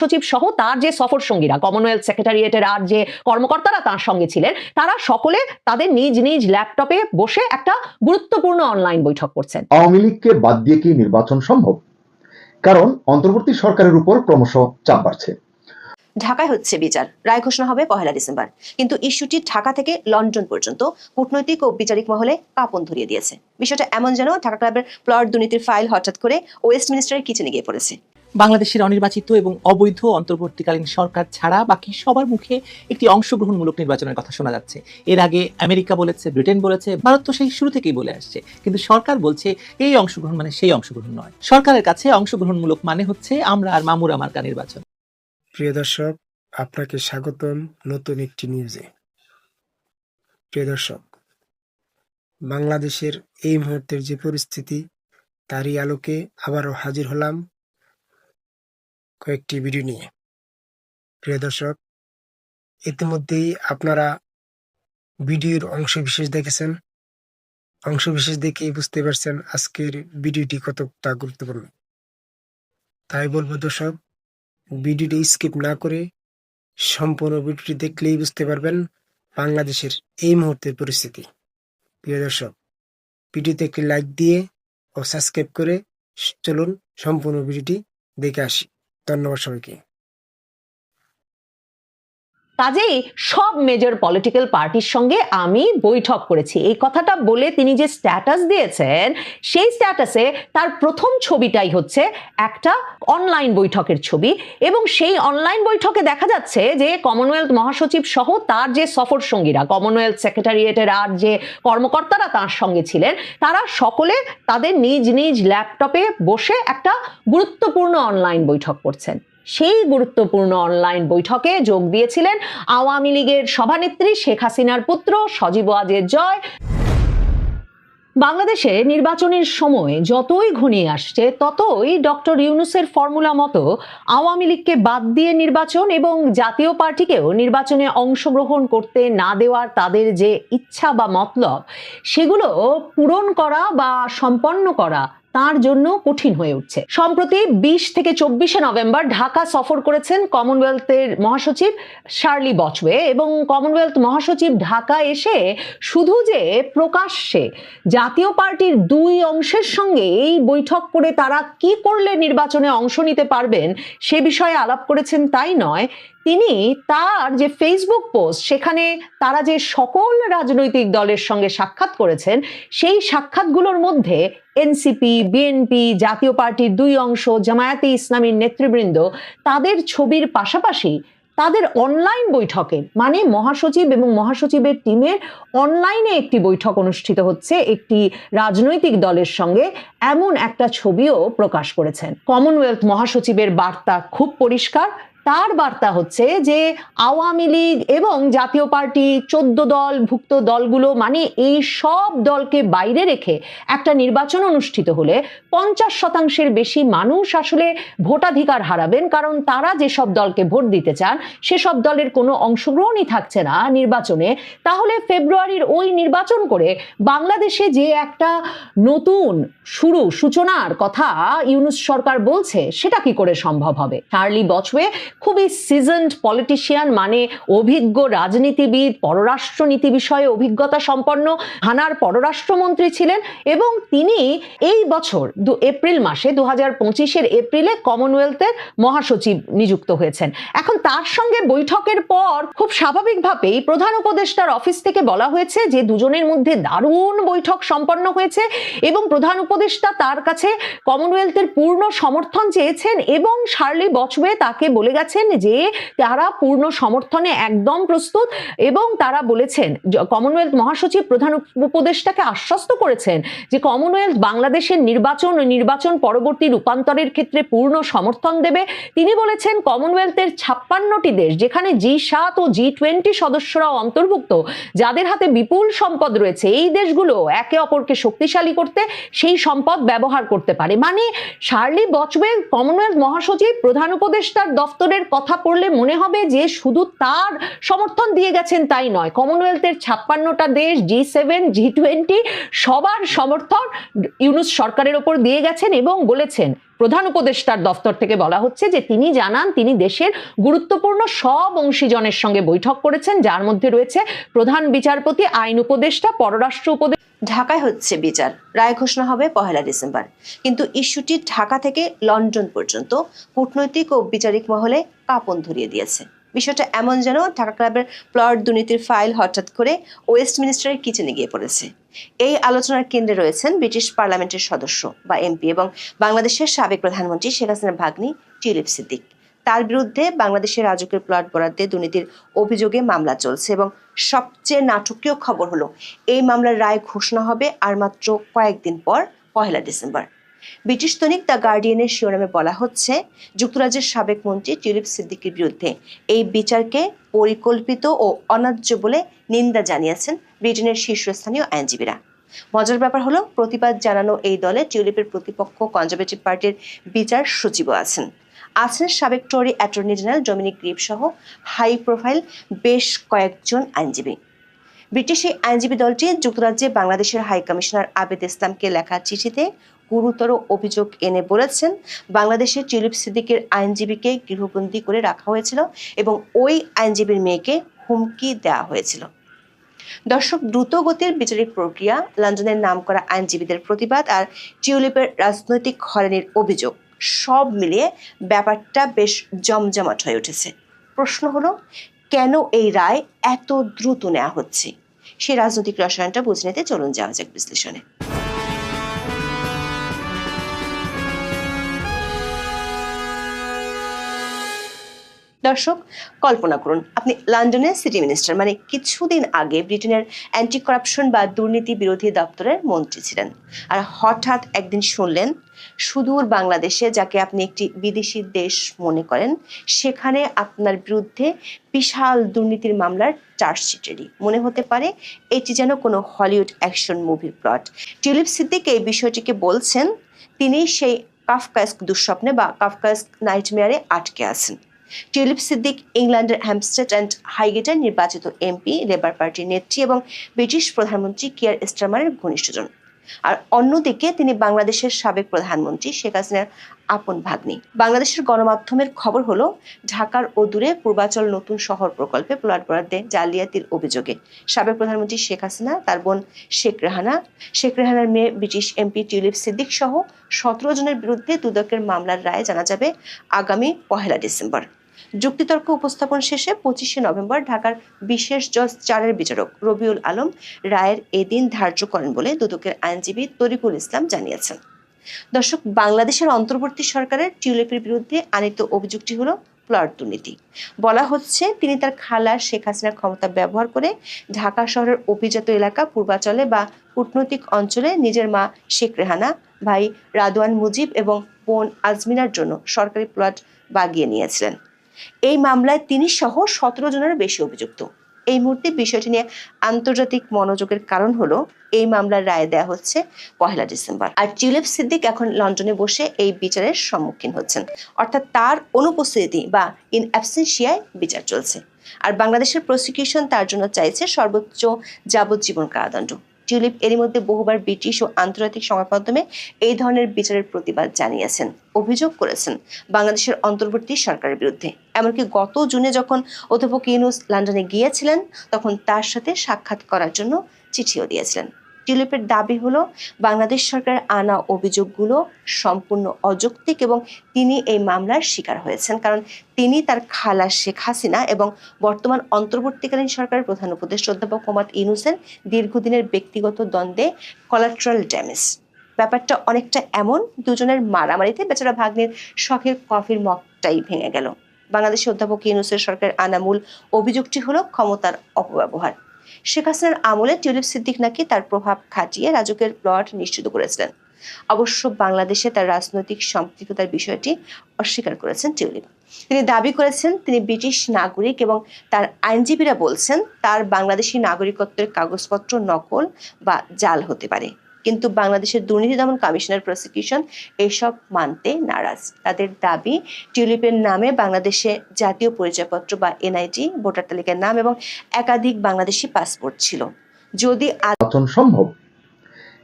সচিব সহ তার যে সফর সঙ্গীরা কমনওয়েলথ সেক্রেটারিয়েটের আর যে কর্মকর্তারা তার সঙ্গে ছিলেন তারা সকলে তাদের নিজ নিজ ল্যাপটপে বসে একটা গুরুত্বপূর্ণ অনলাইন বৈঠক করছেন। আওয়ামী লীগকে বাদ দিয়ে কি নির্বাচন সম্ভব? কারণ অন্তর্বর্তী সরকারের উপর ক্রমশ চাপ বাড়ছে। ঢাকায় হচ্ছে বিচার রায় ঘোষণা হবে পহেলা ডিসেম্বর। কিন্তু ইস্যুটি ঢাকা থেকে লন্ডন পর্যন্ত কূটনৈতিক ও বিচারিক মহলে কাঁপন ধরিয়ে দিয়েছে। বিষয়টা এমন যেন ঢাকা ক্লাবের প্লট দুর্নীতির ফাইল হঠাৎ করে ওয়েস্ট মিনিস্টারের কিচেনে গিয়ে পড়েছে। বাংলাদেশের অনির্বাচিত এবং অবৈধ অন্তর্বর্তীকালীন সরকার ছাড়া বাকি সবার মুখে একটি অংশগ্রহণমূলক নির্বাচনের কথা শোনা যাচ্ছে। এর আগে আমেরিকা বলেছে, ব্রিটেন বলেছে, ভারত তো সেই শুরু থেকেই বলে আসছে। কিন্তু সরকার বলছে, এই অংশগ্রহণ মানে সেই অংশগ্রহণ নয়। সরকারের কাছে অংশগ্রহণমূলক মানে হচ্ছে আমরা আর মামুরা মার্কা নির্বাচন। প্রিয় দর্শক, আপনাকে স্বাগতম নতুন একটি নিউজে। প্রিয় দর্শক, বাংলাদেশের এই মুহূর্তের যে পরিস্থিতি, তারই আলোকে আবারও হাজির হলাম কয়েকটি ভিডিও নিয়ে। প্রিয় দর্শক, ইতিমধ্যেই আপনারা ভিডিওর অংশ বিশেষ দেখেছেন। অংশ বিশেষ দেখেই বুঝতে পারছেন আজকের ভিডিওটি কতটা গুরুত্বপূর্ণ। তাই বলব দর্শক, ভিডিওটি স্কিপ না করে সম্পূর্ণ ভিডিওটি দেখলেই বুঝতে পারবেন বাংলাদেশের এই মুহূর্তের পরিস্থিতি। প্রিয় দর্শক, ভিডিওতে একটি লাইক দিয়ে ও সাবস্ক্রাইব করে চলুন সম্পূর্ণ ভিডিওটি দেখে আসি। ধন্যবাদ সবাইকে। কাজেই সব মেজর পলিটিক্যাল পার্টির সঙ্গে আমি বৈঠক করেছি। এই কথাটা বলে তিনি যে স্ট্যাটাস দিয়েছেন, সেই স্ট্যাটাসে তার প্রথম ছবিটাই হচ্ছে একটা অনলাইন বৈঠকের ছবি এবং সেই অনলাইন বৈঠকে দেখা যাচ্ছে যে কমনওয়েলথ মহাসচিব সহ তার যে সফর সঙ্গীরা কমনওয়েলথ সেক্রেটারিয়েটের আর যে কর্মকর্তারা তার সঙ্গে ছিলেন, তারা সকলে তাদের নিজ নিজ ল্যাপটপে বসে একটা গুরুত্বপূর্ণ অনলাইন বৈঠক করছেন। সেই গুরুত্বপূর্ণ অনলাইন বৈঠকে যোগ দিয়েছিলেন আওয়ামী লীগের সভানেত্রী শেখ হাসিনার পুত্র সজীব ওয়াজের জয়। বাংলাদেশে নির্বাচনের সময় যতই ঘনিয়ে আসছে, ততই ডক্টর ইউনুসের ফর্মুলা মতো আওয়ামী লীগকে বাদ দিয়ে নির্বাচন এবং জাতীয় পার্টিকেও নির্বাচনে অংশগ্রহণ করতে না দেওয়ার তাদের যে ইচ্ছা বা মতলব, সেগুলো পূরণ করা বা সম্পন্ন করা তার জন্য কঠিন হয়ে উঠছে। সম্প্রতি বিশ থেকে চব্বিশে নভেম্বর ঢাকা সফর করেছেন কমনওয়েলথের মহাসচিব শার্লি বচওয়ে এবং কমনওয়েলথ মহাসচিব ঢাকা এসে শুধু যে প্রকাশ্যে জাতীয় পার্টির দুই অংশের সঙ্গে এই বৈঠক করে তারা কি করলে নির্বাচনে অংশ নিতে পারবেন সে বিষয়ে আলাপ করেছেন তাই নয় তিনি তার যে ফেসবুক পোস্ট সেখানে তারা যে সকল রাজনৈতিক দলের সঙ্গে সাক্ষাৎ করেছেন, সেই সাক্ষাৎগুলোর মধ্যে এনসিপি বিএনপি জাতীয় পার্টির দুই অংশ, জামায়াতে ইসলামীর নেতৃবৃন্দ, তাদের ছবির পাশাপাশি তাদের অনলাইন বৈঠকে মানে মহাসচিব এবং মহাসচিবের টিমের অনলাইনে একটি বৈঠক অনুষ্ঠিত হচ্ছে একটি রাজনৈতিক দলের সঙ্গে, এমন একটা ছবিও প্রকাশ করেছেন। কমনওয়েলথ মহাসচিবের বার্তা খুব পরিষ্কার তার বার্তা হচ্ছে যে আওয়ামী লীগ এবং জাতীয় পার্টি চোদ্দ দল, ভুক্ত দলগুলো মানে এই সব দলকে বাইরে রেখে একটা নির্বাচন অনুষ্ঠিত হলে পঞ্চাশ শতাংশের বেশি মানুষ আসলে ভোটাধিকার হারাবেন। কারণ তারা যেসব দলকে ভোট দিতে চান, সেসব দলের কোনো অংশগ্রহণই থাকছে না নির্বাচনে। তাহলে ফেব্রুয়ারির ওই নির্বাচন করে বাংলাদেশে যে একটা নতুন শুরু, সূচনার কথা ইউনুস সরকার বলছে, সেটা কি করে সম্ভব হবে? চার্লি বচওয়ে খুবই সিজনড পলিটিশিয়ান মানে অভিজ্ঞ রাজনীতিবিদ পররাষ্ট্র নীতি বিষয়ে অভিজ্ঞতা সম্পন্ন হানার পররাষ্ট্রমন্ত্রী ছিলেন এবং তিনি এই বছর দু এপ্রিল মাসে দু হাজার পঁচিশের এপ্রিলে কমনওয়েলথের মহাসচিব নিযুক্ত হয়েছেন। এখন তার সঙ্গে বৈঠকের পর খুব স্বাভাবিকভাবেই প্রধান উপদেষ্টার অফিস থেকে বলা হয়েছে যে দুজনের মধ্যে দারুণ বৈঠক সম্পন্ন হয়েছে এবং প্রধান উপদেষ্টা তার কাছে কমনওয়েলথের পূর্ণ সমর্থন চেয়েছেন এবং শার্লি বচওয়ে তাকে বলে গেছেন যে তারা পূর্ণ সমর্থনে একদম প্রস্তুত এবং তারা বলেছেন কমনওয়েলথ মহাসচিব প্রধান উপদেষ্টাকে আশ্বস্ত করেছেন যে কমনওয়েলথ বাংলাদেশের নির্বাচন ও নির্বাচন পরবর্তী রূপান্তরের ক্ষেত্রে পূর্ণ সমর্থন দেবে। তিনি বলেছেন কমনওয়েলথের ছাপ্পান্নটি দেশ, যেখানে জি সাত ও জি টোয়েন্টি সদস্যরাও অন্তর্ভুক্ত, যাদের হাতে বিপুল সম্পদ রয়েছে, এই দেশগুলো একে অপরকে শক্তিশালী করতে সেই সম্পদ ব্যবহার করতে পারে। মানে শার্লি বচওয়ে কমনওয়েলথ মহাসচিব, প্রধান উপদেষ্টার দফতরে বছরের কথা পড়লে মনে হবে যে শুধু তার সমর্থন দিয়ে গেছেন তাই নয়। কমনওয়েলথের ছাপ্পান্নটা দেশ জি সেভেন জি টোয়েন্টি সবার সমর্থন ইউনুস সরকারের ওপর দিয়ে গেছেন এবং বলেছেন। প্রধান উপদেষ্টার দফতর থেকে বলা হচ্ছে যে তিনি জানান, তিনি দেশের গুরুত্বপূর্ণ সব অংশীজনের সঙ্গে বৈঠক করেছেন, যার মধ্যে রয়েছে প্রধান বিচারপতি, আইন উপদেষ্টা, পররাষ্ট্র উপদেষ্টা ঢাকায় হচ্ছে বিচার। রায় ঘোষণা হবে পহেলা ডিসেম্বর। কিন্তু ইস্যুটি ঢাকা থেকে লন্ডন পর্যন্ত কূটনৈতিক ও বিচারিক মহলে কাঁপন ধরিয়ে দিয়েছে। বিষয়টা এমন যেন ঢাকা ক্লাবের প্লট দুর্নীতির ফাইল হঠাৎ করে ওয়েস্ট মিনিস্টারের কিচেনে গিয়ে পড়েছে। এই আলোচনার কেন্দ্রে রয়েছেন ব্রিটিশ পার্লামেন্টের সদস্য বা এমপি এবং বাংলাদেশের সাবেক প্রধানমন্ত্রী শেখ হাসিনার ভাগ্নি টিউলিপ সিদ্দিক। তার বিরুদ্ধে বাংলাদেশের রাজকীয় প্লট বরাদ্দে দুর্নীতির অভিযোগে মামলা চলছে এবং সবচেয়ে নাটকীয় খবর হলো, এই মামলার রায় ঘোষণা হবে আর মাত্র কয়েকদিন পর, পহেলা ডিসেম্বর। ব্রিটিশ দৈনিক দ্য গার্ডিয়ানের শিরোনামে বলা হচ্ছে, যুক্তরাজ্যের সাবেক মন্ত্রী টিউলিপ সিদ্দিকের বিরুদ্ধে এই বিচারকে পরিকল্পিত ও অন্যায্য বলে নিন্দা জানিয়েছেন ব্রিটেনের শীর্ষস্থানীয় আইনজীবীরা। মজার ব্যাপার হলো, প্রতিবাদ জানানো এই দলে টিউলিপের প্রতিপক্ষ কনজারভেটিভ পার্টির বিচার সচিবও আছেন। আছেন সাবেক Tory attorney general Dominic Grieve সহ হাই প্রোফাইল বেশ কয়েকজন আইনজীবী। ব্রিটিশ এই আইনজীবী দলটি যুক্তরাজ্যে বাংলাদেশের হাই কমিশনার আবেদ ইসলামকে লেখা চিঠিতে গুরুতর অভিযোগ এনে বলেছেন বাংলাদেশের টিউলিপ সিদ্দিকের আইনজীবীকে গৃহবন্দী করে রাখা হয়েছিল এবং ওই আইনজীবীর মেয়েকে হুমকি দেওয়া হয়েছিল। দর্শক দ্রুত গতির বিচারিক প্রক্রিয়া, লন্ডনের নাম করা আইনজীবীদের প্রতিবাদ আর টিউলিপের রাজনৈতিক হয়রানির অভিযোগ। সব মিলিয়ে ব্যাপারটা বেশ জমজমাট হয়ে উঠেছে। প্রশ্ন হলো, কেন এই রায় এত দ্রুত নেওয়া হচ্ছে? সেই রাজনৈতিক রসায়নটা বুঝে নিতে চলুন, যাওয়া যাক বিশ্লেষণে। দর্শক, কল্পনা করুন, আপনি লন্ডনের সিটি মিনিস্টার মানে কিছুদিন আগে ব্রিটেনের অ্যান্টি করাপশন বা দুর্নীতি বিরোধী দপ্তরের মন্ত্রী ছিলেন। আর হঠাৎ একদিন শুনলেন, সুদূর বাংলাদেশে যাকে আপনি একটি বিদেশি দেশ মনে করেন, সেখানে আপনার বিরুদ্ধে বিশাল দুর্নীতির মামলার চার্জশিট রেডি মনে হতে পারে এটি যেন কোনো হলিউড অ্যাকশন মুভির প্লট। টিউলিপ সিদ্দিক এই বিষয়টিকে বলছেন, তিনি সেই কাফকাস্ক দুঃস্বপ্নে বা কাফকাস্ক নাইটমেয়ারে আটকে আছেন। টিউলিপ সিদ্দিক ইংল্যান্ডের হ্যামস্টেড অ্যান্ড হাইগেটের নির্বাচিত এমপি, লেবার পার্টির নেত্রী এবং ব্রিটিশ প্রধানমন্ত্রী কিয়ার স্টারমারের ঘনিষ্ঠজন আর অন্যদিকে তিনি বাংলাদেশের সাবেক প্রধানমন্ত্রী শেখ হাসিনার আপন ভাগ্নি। বাংলাদেশের গণমাধ্যমের খবর হলো, ঢাকার অদূরে পূর্বাচল নতুন শহর প্রকল্পে প্লট বরাদ্দে জালিয়াতির অভিযোগে সাবেক প্রধানমন্ত্রী শেখ হাসিনা, তার বোন শেখ রেহানা, শেখ রেহানার মেয়ে ব্রিটিশ এমপি টিউলিপ সিদ্দিক সহ সতেরো জনের বিরুদ্ধে দুদকের মামলার রায় জানা যাবে আগামী পহেলা ডিসেম্বর। যুক্তিতর্ক উপস্থাপন শেষে পঁচিশে নভেম্বর ঢাকার বিশেষ জজ চারের বিচারক রবিউল আলম রায়ের এদিন ধার্য করেন বলে দুদকের আইনজীবী তরিকুল ইসলাম জানিয়েছেন। দর্শক, বাংলাদেশের অন্তর্বর্তী সরকারের টিউলিপের বিরুদ্ধে আনিত অভিযোগটি হলো প্লট দুর্নীতি। বলা হচ্ছে, তিনি তার খালা শেখ হাসিনার ক্ষমতা ব্যবহার করে ঢাকা শহরের অভিজাত এলাকা পূর্বাচলে বা কূটনৈতিক অঞ্চলে নিজের মা শেখ রেহানা, ভাই রাদওয়ান মুজিব এবং বোন আজমিনার জন্য সরকারি প্লট বাগিয়ে নিয়েছিলেন। এই মামলায় তিনি সহ সতেরো জনের বেশি অভিযুক্ত। এই মুহূর্তে বিষয়টি নিয়ে আন্তর্জাতিক মনোযোগের কারণ হলো, এই মামলার রায় দেয়া হচ্ছে পহেলা ডিসেম্বর। আর টিউলিপ সিদ্দিক এখন লন্ডনে বসে এই বিচারের সম্মুখীন হচ্ছেন। অর্থাৎ তার অনুপস্থিতি বা ইন অ্যাবসেন্সিয়ায় বিচার চলছে। আর বাংলাদেশের প্রসিকিউশন তার জন্য চাইছে সর্বোচ্চ যাবজ্জীবন কারাদণ্ড। টিউলিপ এরই মধ্যে বহুবার ব্রিটিশ ও আন্তর্জাতিক সংবাদ মাধ্যমে এই ধরনের বিচারের প্রতিবাদ জানিয়েছেন, অভিযোগ করেছেন বাংলাদেশের অন্তর্বর্তী সরকারের বিরুদ্ধে। এমনকি গত জুনে যখন অধ্যাপক ইউনুস লন্ডনে গিয়েছিলেন, তখন তার সাথে সাক্ষাৎ করার জন্য চিঠিও দিয়েছিলেন। টিউলিপের দাবি হলো, বাংলাদেশ সরকারের আনা অভিযোগগুলো সম্পূর্ণ অযৌক্তিক এবং তিনি এই মামলার শিকার হয়েছেন। কারণ তিনি তার খালা শেখ হাসিনা এবং বর্তমান অন্তর্বর্তীকালীন সরকারের প্রধান উপদেষ্টা অধ্যাপক মোহাম্মদ ইনুসেন দীর্ঘদিনের ব্যক্তিগত দ্বন্দ্বে কলাট্রাল ড্যামেজ ব্যাপারটা অনেকটা এমন, দুজনের মারামারিতে বেচারা ভাগ্নের শখের কফির মগটাই ভেঙে গেল। বাংলাদেশের অধ্যাপক ইউনুসের সরকারের আনামূল অভিযোগটি হলো ক্ষমতার অপব্যবহার। শেখ হাসিনার আমলে টিউলিপ সিদ্দিক নাকি তার প্রভাব খাটিয়ে রাজকের প্লট নিশ্চিত করেছিলেন। অবশ্য বাংলাদেশে তার রাজনৈতিক সম্পৃক্ততার বিষয়টি অস্বীকার করেছেন টিউলিপ। তিনি দাবি করেছেন, তিনি ব্রিটিশ নাগরিক এবং তার আইনজীবীরা বলছেন, তার বাংলাদেশি নাগরিকত্বের কাগজপত্র নকল বা জাল হতে পারে। কিন্তু বাংলাদেশের দুর্নীতি দমন কমিশনের প্রসিকিউশন এসব মানতে নারাজ। তাদের দাবি, টিউলিপের নামে বাংলাদেশে জাতীয় পরিচয়পত্র বা এনআইটি ভোটার তালিকার নাম এবং একাধিক বাংলাদেশি পাসপোর্ট ছিল। যদি সম্ভব,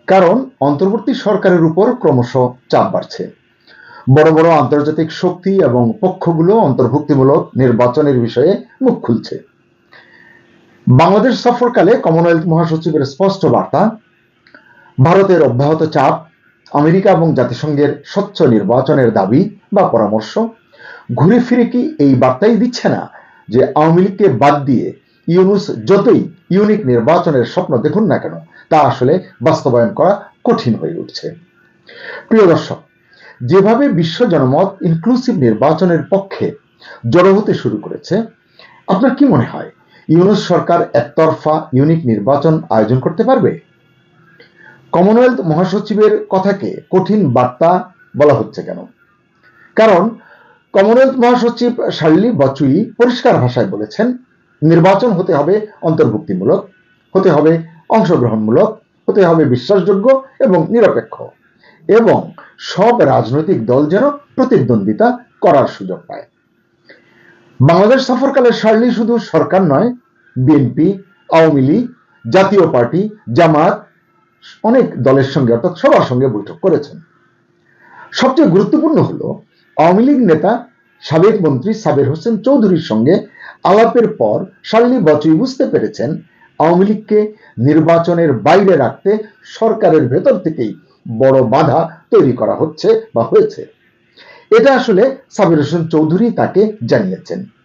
কারণ অন্তর্বর্তী সরকারের উপর ক্রমশ চাপ বাড়ছে। বড় বড় আন্তর্জাতিক শক্তি এবং পক্ষগুলো অন্তর্ভুক্তিমূলক নির্বাচনের বিষয়ে মুখ খুলছে। বাংলাদেশ সফরকালে কমনওয়েলথ মহাসচিবের স্পষ্ট বার্তা ভারতের অব্যাহত চাপ, আমেরিকা এবং জাতিসংঘের স্বচ্ছ নির্বাচনের দাবি বা পরামর্শ। ঘুরে ফিরে কি এই বার্তাই দিচ্ছে না যে আওয়ামী লীগকে বাদ দিয়ে ইউনুস যতই ইউনিক নির্বাচনের স্বপ্ন দেখুন না কেন, তা আসলে বাস্তবায়ন করা কঠিন হয়ে উঠছে। প্রিয় দর্শক, যেভাবে বিশ্ব জনমত ইনক্লুসিভ নির্বাচনের পক্ষে জড়ো হতে শুরু করেছে, আপনার কি মনে হয়, ইউনুস সরকার একতরফা ইউনিক নির্বাচন আয়োজন করতে পারবে? কমনওয়েলথ মহাসচিবের কথাকে কঠিন বার্তা বলা হচ্ছে কেন? কারণ কমনওয়েলথ মহাসচিব শার্লি বচুই পরিষ্কার ভাষায় বলেছেন, নির্বাচন হতে হবে অন্তর্ভুক্তিমূলক, হতে হবে অংশগ্রহণমূলক, হতে হবে বিশ্বাসযোগ্য এবং নিরপেক্ষ। এবং সব রাজনৈতিক দল যেন প্রতিদ্বন্দ্বিতা করার সুযোগ পায়। বাংলাদেশ সফরকালে শার্লি শুধু সরকার নয়, বিএনপি, আওয়ামী লীগ, জাতীয় পার্টি, জামাত অনেক দলের সঙ্গে, অর্থাৎ সবার সঙ্গে বৈঠক করেছেন। সবচেয়ে গুরুত্বপূর্ণ হলো, আওয়ামী লীগ নেতা সাবেক মন্ত্রী সাবের হোসেন চৌধুরীর সঙ্গে আলাপের পর শার্লি বচুই বুঝতে পেরেছেন, আওয়ামী লীগকে নির্বাচনের বাইরে রাখতে সরকারের ভেতর থেকেই বড় বাধা তৈরি করা হচ্ছে বা হয়েছে। এটা আসলে সাবির হোসেন চৌধুরী তাকে জানিয়েছেন।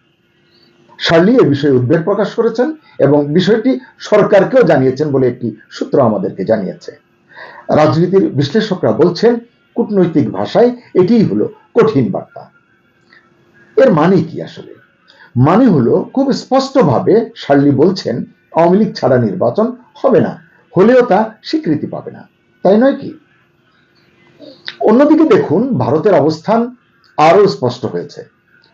শার্লি এ বিষয়ে উদ্বেগ প্রকাশ করেছেন এবং বিষয়টি সরকারকেও জানিয়েছেন বলে একটি সূত্র আমাদেরকে জানিয়েছে। রাজনীতির বিশ্লেষকরা বলছেন, কূটনৈতিক ভাষায় এটিই হলো কঠিন বার্তা। এর মানে কি আসলে? মানে হলো, খুব স্পষ্টভাবে শার্লি বলছেন, আওয়ামী লীগ ছাড়া নির্বাচন হবে না, হলেও তা স্বীকৃতি পাবে না। তাই নয় কি? অন্যদিকে দেখুন, ভারতের অবস্থান আরও স্পষ্ট হয়েছে,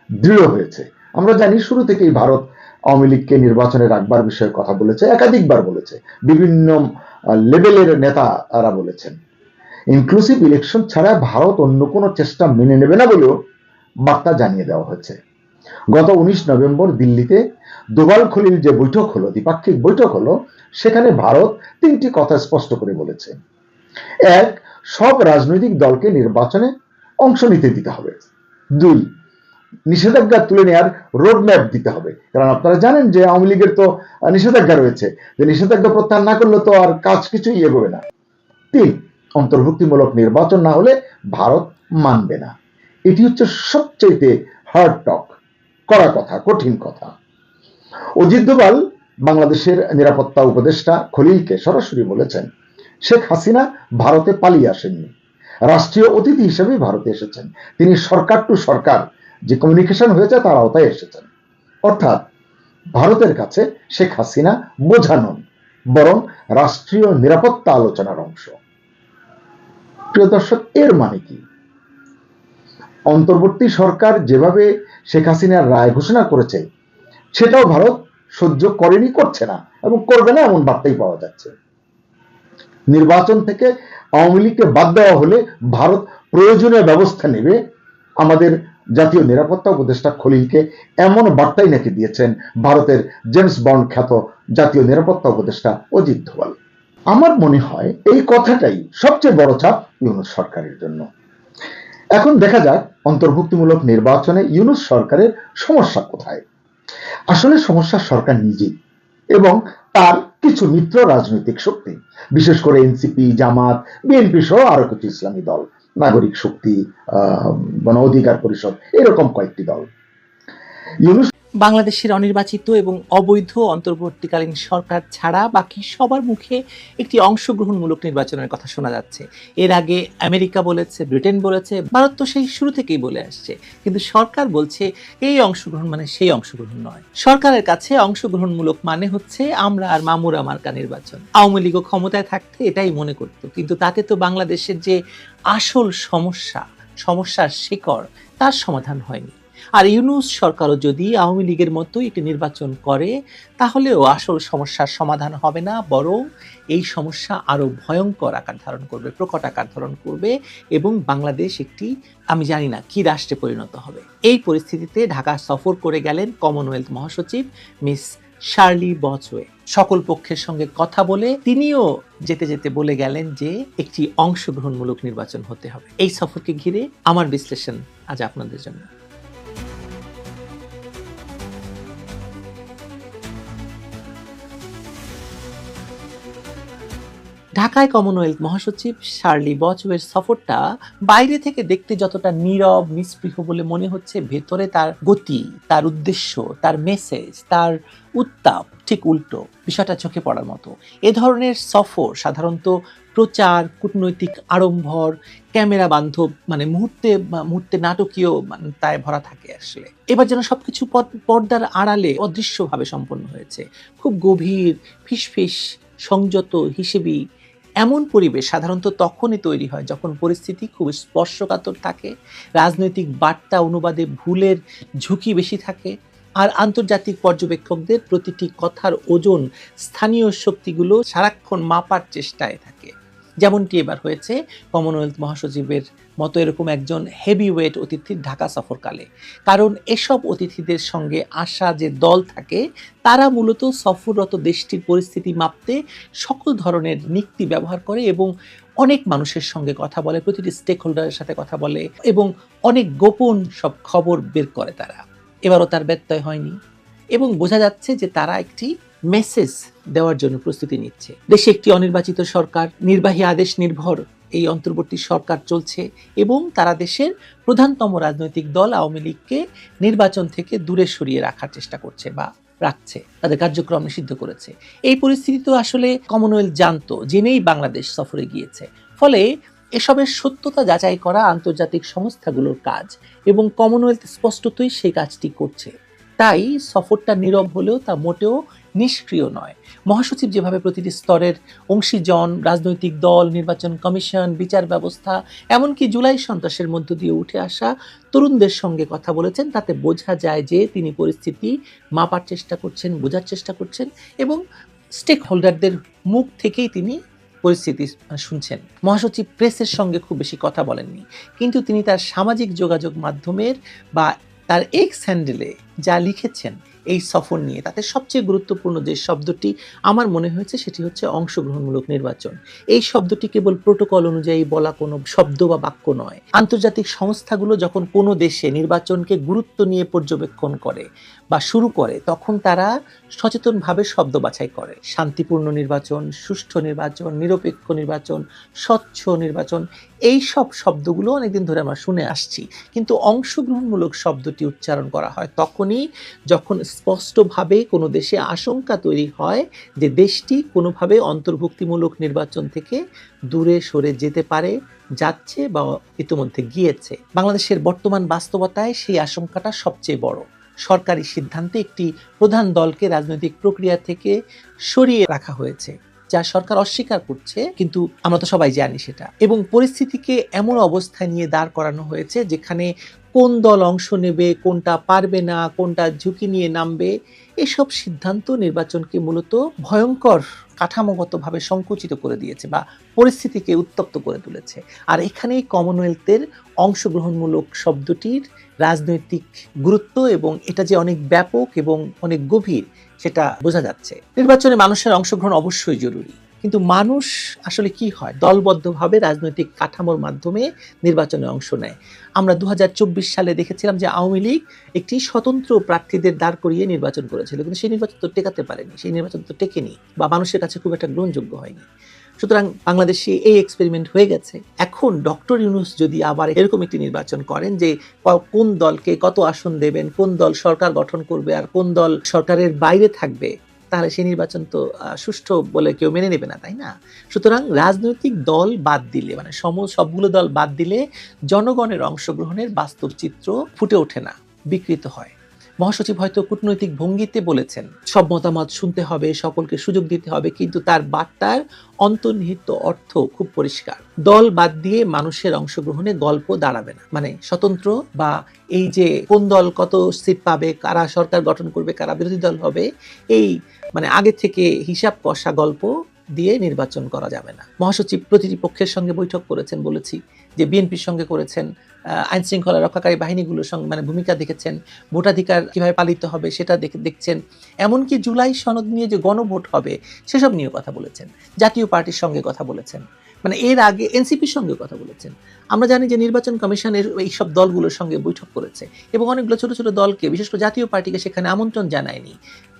দৃঢ় হয়েছে। আমরা জানি শুরু থেকেই ভারত আওয়ামী লীগকে নির্বাচনে রাখবার বিষয়ে কথা বলেছে, একাধিকবার বলেছে। বিভিন্ন লেভেলের নেতারা বলেছেন। ইনক্লুসিভ ইলেকশন ছাড়া ভারত অন্য কোনো চেষ্টা মেনে নেবে না বলেও বার্তা জানিয়ে দেওয়া হয়েছে। গত উনিশ নভেম্বর দিল্লিতে দোবাল খলিল যে বৈঠক হলো, দ্বিপাক্ষিক বৈঠক হলো, সেখানে ভারত তিনটি কথা স্পষ্ট করে বলেছে। এক, সব রাজনৈতিক দলকে নির্বাচনে অংশ নিতে দিতে হবে। দুই নিষেধাজ্ঞা তুলে নেওয়ার রোড ম্যাপ দিতে হবে। কারণ আপনারা জানেন যে আওয়ামী লীগের তো নিষেধাজ্ঞা রয়েছে। যে নিষেধাজ্ঞা প্রত্যাহার না করলে তো আর কাজ কিছুই এগোবে না। তিন, অন্তর্ভুক্তিমূলক নির্বাচন না হলে ভারত মানবে না। এটি হচ্ছে সবচেয়ে হার্ড টক করা কথা, কঠিন কথা। অজিত দোভাল, বাংলাদেশের নিরাপত্তা উপদেষ্টা খলিলকে সরাসরি বলেছেন, শেখ হাসিনা ভারতে পালিয়ে আসেননি। রাষ্ট্রীয় অতিথি হিসেবে ভারতে এসেছেন। তিনি সরকার টু সরকার যে কমিউনিকেশন হয়েছে তার আওতায় এসেছেন। অর্থাৎ ভারতের কাছে শেখ হাসিনা বোঝা নন, বরং রাষ্ট্রীয় নিরাপত্তা আলোচনার অংশ। প্রিয় দর্শক, এর মানে কি? অন্তর্বর্তী সরকার যেভাবে শেখ হাসিনার রায় ঘোষণা করেছে, সেটাও ভারত সহ্য করেনি, করছে না এবং করবে না এমন বার্তাই পাওয়া যাচ্ছে। নির্বাচন থেকে আওয়ামী লীগকে বাদ দেওয়া হলে ভারত প্রয়োজনীয় ব্যবস্থা নেবে, আমাদের জাতীয় নিরাপত্তা উপদেষ্টা খলিলকে এমন বার্তাই নাকি দিয়েছেন ভারতের জেমস বন্ড খ্যাত জাতীয় নিরাপত্তা উপদেষ্টা অজিত ধোয়াল আমার মনে হয় এই কথাটাই সবচেয়ে বড় চাপ ইউনুস সরকারের জন্য। এখন দেখা যাক অন্তর্ভুক্তিমূলক নির্বাচনে ইউনুস সরকারের সমস্যা কোথায়। আসলে সমস্যা সরকার নিজেই এবং তার কিছু মিত্র রাজনৈতিক শক্তি, বিশেষ করে এনসিপি, জামাত, বিএনপি সহ আরও কিছু ইসলামী দল। নাগরিক শক্তি গণ অধিকার পরিষদ এরকম কয়েকটি দল। ইউনুস বাংলাদেশের অনির্বাচিত এবং অবৈধ অন্তর্বর্তীকালীন সরকার ছাড়া বাকি সবার মুখে একটি অংশগ্রহণমূলক নির্বাচনের কথা শোনা যাচ্ছে। এর আগে আমেরিকা বলেছে, ব্রিটেন বলেছে, ভারত তো সেই শুরু থেকেই বলে আসছে। কিন্তু সরকার বলছে, এই অংশগ্রহণ মানে সেই অংশগ্রহণ নয়। সরকারের কাছে অংশগ্রহণমূলক মানে হচ্ছে আমরা আর মামুরা মার্কা নির্বাচন। আওয়ামী লীগও ক্ষমতায় থাকতে এটাই মনে করত। কিন্তু তাতে তো বাংলাদেশের যে আসল সমস্যা, সমস্যার শিকড়, তার সমাধান হয়নি। আর ইউনুস সরকারও যদি আওয়ামী লীগের মতোই একটি নির্বাচন করে, তাহলেও আসল সমস্যার সমাধান হবে না, বরং এই সমস্যা আরও ভয়ঙ্কর আকার ধারণ করবে, প্রকট আকার ধারণ করবে এবং বাংলাদেশ একটি, আমি জানি না কি রাষ্ট্রে পরিণত হবে। এই পরিস্থিতিতে ঢাকা সফর করে গেলেন কমনওয়েলথ মহাসচিব মিস শার্লি বচওয়ে। সকল পক্ষের সঙ্গে কথা বলে তিনিও যেতে যেতে বলে গেলেন যে একটি অংশগ্রহণমূলক নির্বাচন হতে হবে। এই সফরকে ঘিরে আমার বিশ্লেষণ আজ আপনাদের জন্য। ঢাকায় কমনওয়েলথ মহাসচিব শার্লি বচওয়ের সফরটা বাইরে থেকে দেখতে যতটা নীরব, নিস্পৃহ বলে মনে হচ্ছে, ভেতরে তার গতি, তার উদ্দেশ্য, তার মেসেজ তার উত্তাপ ঠিক উল্টো, বিষয়টা চোখে পড়ার মতো। এ ধরনের সফর সাধারণত প্রচার, কূটনৈতিক আড়ম্বর, ক্যামেরা বান্ধব মানে মুহূর্তে মুহূর্তে নাটকীয় মানে তাই ভরা থাকে আসলে। এবার যেন সবকিছু পর- পর্দার আড়ালে অদৃশ্যভাবে সম্পন্ন হয়েছে। খুব গভীর, ফিসফিস, সংযত হিসেবি এমন পরিবেশ সাধারণত তখনই তৈরি হয় যখন পরিস্থিতি খুব স্পর্শকাতর থাকে, রাজনৈতিক বার্তা অনুবাদে ভুলের ঝুঁকি বেশি থাকে, আর আন্তর্জাতিক পর্যবেক্ষকদের প্রতিটি কথার ওজন স্থানীয় শক্তিগুলো সারাক্ষণ মাপার চেষ্টায় থাকে। যেমনটি এবার হয়েছে কমনওয়েলথ মহাসচিবের মতো এরকম একজন হেভি ওয়েট অতিথির ঢাকা সফরকালে। কারণ এসব অতিথিদের সঙ্গে আসা যে দল থাকে, তারা মূলত সফররত দেশটির পরিস্থিতি মাপতে সকল ধরনের নিক্তি ব্যবহার করে এবং অনেক মানুষের সঙ্গে কথা বলে, প্রতিটি স্টেক হোল্ডারের সাথে কথা বলে এবং অনেক গোপন সব খবর বের করে তারা। এবারও তার ব্যত্যয় হয়নি এবং বোঝা যাচ্ছে যে তারা একটি মেসেজ দেওয়ার জন্য প্রস্তুতি নিচ্ছে। দেশে একটি অনির্বাচিত সরকার, নির্বাহী আদেশ নির্ভর এই অন্তর্বর্তী সরকার চলছে এবং তারা দেশের প্রধানতম রাজনৈতিক দল আওয়ামী লীগকে নির্বাচন থেকে দূরে সরিয়ে রাখার চেষ্টা করছে বা রাখছে, তাদের কার্যক্রম নিষিদ্ধ করেছে। এই পরিস্থিতি তো আসলে কমনওয়েলথ জানতো, জেনেই বাংলাদেশ সফরে গিয়েছে। ফলে এসবের সত্যতা যাচাই করা আন্তর্জাতিক সংস্থাগুলোর কাজ এবং কমনওয়েলথ স্পষ্টতই সেই কাজটি করছে। তাই সফরটা নীরব হলেও তা মোটেও নিষ্ক্রিয় নয়। মহাসচিব যেভাবে প্রতিটি স্তরের অংশীজন, রাজনৈতিক দল, নির্বাচন কমিশন, বিচার ব্যবস্থা, এমনকি জুলাই সন্ত্রাসের মধ্য দিয়ে উঠে আসা তরুণদের সঙ্গে কথা বলেছেন, তাতে বোঝা যায় যে তিনি পরিস্থিতি মাপার চেষ্টা করছেন, বোঝার চেষ্টা করছেন এবং স্টেক হোল্ডারদের মুখ থেকেই তিনি পরিস্থিতি শুনছেন। মহাসচিব প্রেসের সঙ্গে খুব বেশি কথা বলেননি, কিন্তু তিনি তার সামাজিক যোগাযোগ মাধ্যমের বা তার এক্স হ্যান্ডেলে যা লিখেছেন এই সফর নিয়ে। তাতে সবচেয়ে গুরুত্বপূর্ণ যে শব্দটি আমার মনে হয়েছে সেটি হচ্ছে অংশগ্রহণমূলক নির্বাচন। এই শব্দটি কেবল প্রোটোকল অনুযায়ী বলা কোনো শব্দ বা বাক্য নয়। আন্তর্জাতিক সংস্থাগুলো যখন কোনো দেশে নির্বাচনকে গুরুত্ব নিয়ে পর্যবেক্ষণ করে বা শুরু করে, তখন তারা সচেতনভাবে শব্দ বাছাই করে। শান্তিপূর্ণ নির্বাচন, সুষ্ঠু নির্বাচন, নিরপেক্ষ নির্বাচন, স্বচ্ছ নির্বাচন এই সব শব্দগুলো অনেকদিন ধরে আমরা শুনে আসছি। কিন্তু অংশগ্রহণমূলক শব্দটি উচ্চারণ করা হয় তখনই যখন স্পষ্টভাবে কোনো দেশে আশঙ্কা তৈরি হয় যে দেশটি কোনোভাবে অন্তর্ভুক্তিমূলক নির্বাচন থেকে দূরে সরে যেতে পারে, যাচ্ছে বা ইতিমধ্যে গিয়েছে। বাংলাদেশের বর্তমান বাস্তবতায় সেই আশঙ্কাটা সবচেয়ে বড়। সরকারি সিদ্ধান্তে একটি প্রধান দলকে রাজনৈতিক প্রক্রিয়া থেকে সরিয়ে রাখা হয়েছে। যা সরকার অস্বীকার করছে, কিন্তু আমরা তো সবাই জানি সেটা। এবং পরিস্থিতিকে এমন অবস্থায় নিয়ে দাঁড় করানো হয়েছে যেখানে কোন দল অংশ নেবে, কোনটা পারবে না, কোনটা ঝুঁকি নিয়ে নামবে, এসব সিদ্ধান্ত নির্বাচনকে মূলত ভয়ঙ্কর কাঠামোগতভাবে সংকুচিত করে দিয়েছে বা পরিস্থিতিকে উত্তপ্ত করে তুলেছে। আর এখানেই কমনওয়েলথের অংশগ্রহণমূলক শব্দটির রাজনৈতিক গুরুত্ব এবং এটা যে অনেক ব্যাপক এবং অনেক গভীর সেটা বোঝা যাচ্ছে। নির্বাচনে মানুষের অংশগ্রহণ অবশ্যই জরুরি। কিন্তু মানুষ আসলে কি হয়? দলবদ্ধভাবে রাজনৈতিক কাঠামোর মাধ্যমে নির্বাচনে অংশ নেয়। আমরা দু হাজার চব্বিশ সালে দেখেছিলাম যে আওয়ামী লীগ একটি স্বতন্ত্র প্রার্থীদের দাঁড় করিয়ে নির্বাচন করেছিল। কিন্তু সেই নির্বাচন তো টেকাতে পারেনি, সেই নির্বাচন তো টেকেনি বা মানুষের কাছে খুব একটা গ্রহণযোগ্য হয়নি। সুতরাং বাংলাদেশে এই এক্সপেরিমেন্ট হয়ে গেছে। এখন ডক্টর ইউনুস যদি আবার এরকম একটি নির্বাচন করেন যে কোন দলকে কত আসন দেবেন, কোন দল সরকার গঠন করবে আর কোন দল সরকারের বাইরে থাকবে, তাহলে সেই নির্বাচন তো সুষ্ঠু বলে কেউ মেনে নেবে না, তাই না? সুতরাং রাজনৈতিক দল বাদ দিলে মানে সম, সবগুলো দল বাদ দিলে জনগণের অংশগ্রহণের বাস্তব চিত্র ফুটে ওঠে না, বিকৃত হয়। মহাসচিব হয়তো কূটনৈতিক ভঙ্গিতে বলেছেন, সব মতামত শুনতে হবে, সকলকে সুযোগ দিতে হবে, কিন্তু তার বার্তার অন্তর্নিহিত অর্থ খুব পরিষ্কার। দল বাদ দিয়ে মানুষের অংশগ্রহণে গল্প দাঁড়াবে না। মানে স্বতন্ত্র বা এই যে কোন দল কত সিট পাবে, কারা সরকার গঠন করবে, কারা বিরোধী দল হবে, এই মানে আগে থেকে হিসাব কষা গল্প দিয়ে নির্বাচন করা যাবে না। মহাসচিব প্রতিটি পক্ষের সঙ্গে বৈঠক করেছেন বলেছি যে বিএনপির সঙ্গে করেছেন আইন শৃঙ্খলা রক্ষাকারী বাহিনীগুলোর সঙ্গে মানে ভূমিকা দেখেছেন, ভোটাধিকার কীভাবে পালিত হবে সেটা দেখে, দেখছেন। এমনকি জুলাই সনদ নিয়ে যে গণভোট হবে সেসব নিয়ে কথা বলেছেন, জাতীয় পার্টির সঙ্গে কথা বলেছেন। মানে এর আগে এনসিপির সঙ্গে কথা বলেছেন। আমরা জানি যে নির্বাচন কমিশনের এই সব দলগুলোর সঙ্গে বৈঠক করেছে এবং অনেকগুলো ছোট ছোট দলকে, বিশেষ করে জাতীয় পার্টিকে সেখানে আমন্ত্রণ জানায়নি।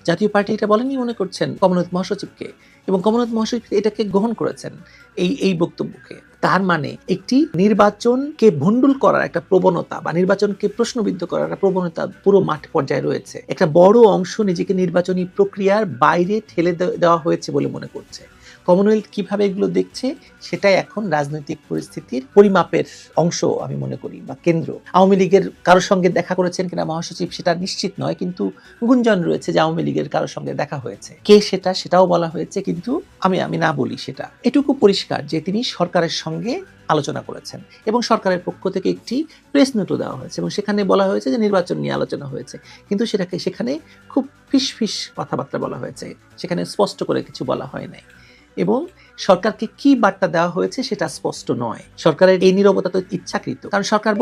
জাতীয় পার্টি এটা বলেনি মনে করছেন কমলনাথ মহাসচিবকে এবং কমলনাথ মহাসচিব এটাকে গ্রহণ করেছেন এই এই বক্তব্যকে। তার মানে একটি নির্বাচনকে ভণ্ডুল করার একটা প্রবণতা বা নির্বাচনকে প্রশ্নবিদ্ধ করার একটা প্রবণতা পুরো মাঠ পর্যায়ে রয়েছে। একটা বড় অংশ নিজেকে নির্বাচনী প্রক্রিয়ার বাইরে ঠেলে দেওয়া হয়েছে বলে মনে করছে। কমনওয়েলথ কীভাবে এগুলো দেখছে, সেটাই এখন রাজনৈতিক পরিস্থিতির পরিমাপের অংশ আমি মনে করি বা কেন্দ্র। আওয়ামী লীগের কারোর সঙ্গে দেখা করেছেন কিনা মহাসচিব সেটা নিশ্চিত নয়, কিন্তু গুঞ্জন রয়েছে যে আওয়ামী লীগের কারোর সঙ্গে দেখা হয়েছে। কে সেটা সেটাও বলা হয়েছে, কিন্তু আমি আমি না বলি সেটা। এটুকু পরিষ্কার যে তিনি সরকারের সঙ্গে আলোচনা করেছেন এবং সরকারের পক্ষ থেকে একটি প্রেস নোটও দেওয়া হয়েছে এবং সেখানে বলা হয়েছে যে নির্বাচন নিয়ে আলোচনা হয়েছে। কিন্তু সেটাকে, সেখানে খুব ফিস ফিস কথাবার্তা বলা হয়েছে। সেখানে স্পষ্ট করে কিছু বলা হয় নাই। এবং সরকারকে কি বার্তা দেওয়া হয়েছে সেটা স্পষ্ট নয়। সরকারের এই নিরবতা তো ইচ্ছাকৃত। কারণ সরকার